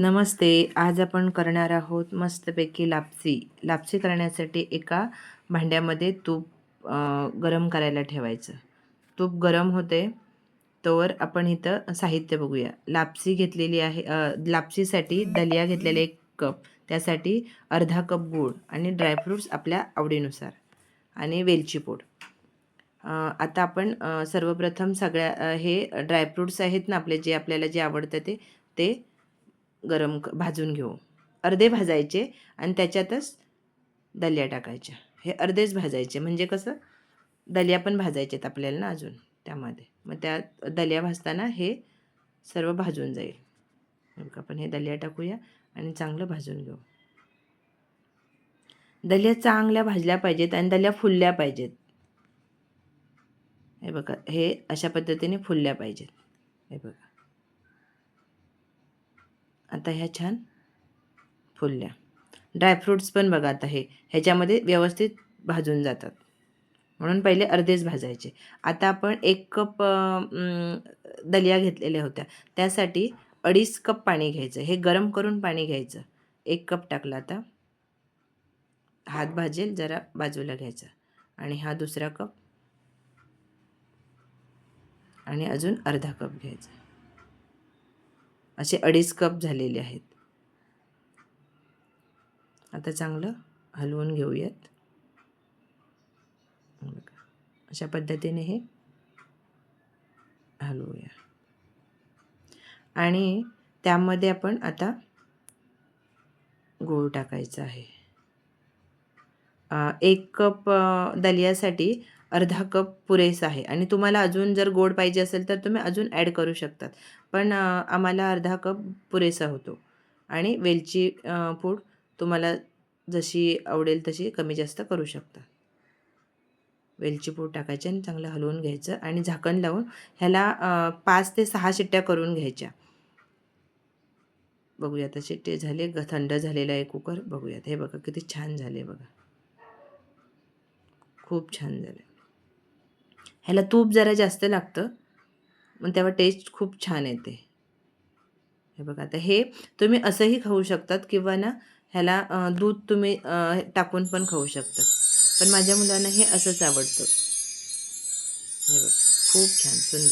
नमस्ते. आज आपण करणार आहोत मस्तपैकी लापसी. लापसी करण्यासाठी एका भांड्यामध्ये तूप गरम करायला ठेवायचं. तूप गरम होते तोवर आपण इथं साहित्य बघूया. लापसी घेतलेली आहे लापसीसाठी दलिया घेतलेले एक कप. त्यासाठी अर्धा कप गूळ आणि ड्रायफ्रूट्स आपल्या आवडीनुसार आणि वेलची पूड. आता आपण सर्वप्रथम सगळ्या हे ड्रायफ्रूट्स आहेत ना आपले जे आपल्याला जे आवडतं ते ते गरम क भाजून घेऊ. अर्धे भाजायचे आणि त्याच्यातच दलिया टाकायच्या. हे अर्धेच भाजायचे. म्हणजे कसं? दलिया पण भाजायचे आहेत आपल्याला ना अजून त्यामध्ये. मग त्या दलिया भाजताना हे सर्व भाजून जाईल. आपण हे दलिया टाकूया आणि चांगलं भाजून घेऊ. दलिया चांगल्या भाजल्या पाहिजेत आणि दलिया फुलल्या पाहिजेत. हे बघा हे अशा पद्धतीने फुलल्या पाहिजेत. हे बघा. आता ह्या छान फुलल्या. ड्रायफ्रूट्स पण बघा आता हे. ह्याच्यामध्ये व्यवस्थित भाजून जातात. म्हणून पहिले अर्धेच भाजायचे. आता आपण एक कप दलिया घेतलेल्या होत्या. त्यासाठी अडीच कप पाणी घ्यायचं. हे गरम करून पाणी घ्यायचं. एक कप टाकला आता. हात भाजेल जरा बाजूला घ्यायचा. आणि हा दुसरा कप. आणि अजून अर्धा कप घ्यायचा. असे अडीच कप झालेले आहेत. आता चांगलं हलवून घेऊयात. अशा पद्धतीने हे हलवूया. आणि त्यामध्ये आपण आता गूळ टाकायचा आहे. एक कप दलियासाठी अर्धा कप पुरेसा आहे. आणि तुम्हाला अजून जर गोड पाहिजे असेल तर तुम्ही अजून ॲड करू शकतात. पण आम्हाला अर्धा कप पुरेसा होतो. आणि वेलची पूड तुम्हाला जशी आवडेल तशी कमी जास्त करू शकता. वेलची पूड टाकायची आणि चांगलं हलवून घ्यायचं आणि झाकण लावून ह्याला पाच ते सहा शिट्ट्या करून घ्यायच्या. बघूया आता शिट्टे झाले ग थंड झालेला आहे कुकर. बघूयात. हे बघा किती छान झाले बघा. खूप छान झाले. ह्याला तूप जरा जास्त लागतं. मग तेव्हा टेस्ट खूप छान येते. हे बघा आता हे तुम्ही असंही खाऊ शकतात किंवा ना ह्याला दूध तुम्ही टाकून पण खाऊ शकतात. पण माझ्या मुलांना हे असंच आवडतं. हे बघ खूप छान सुंदर.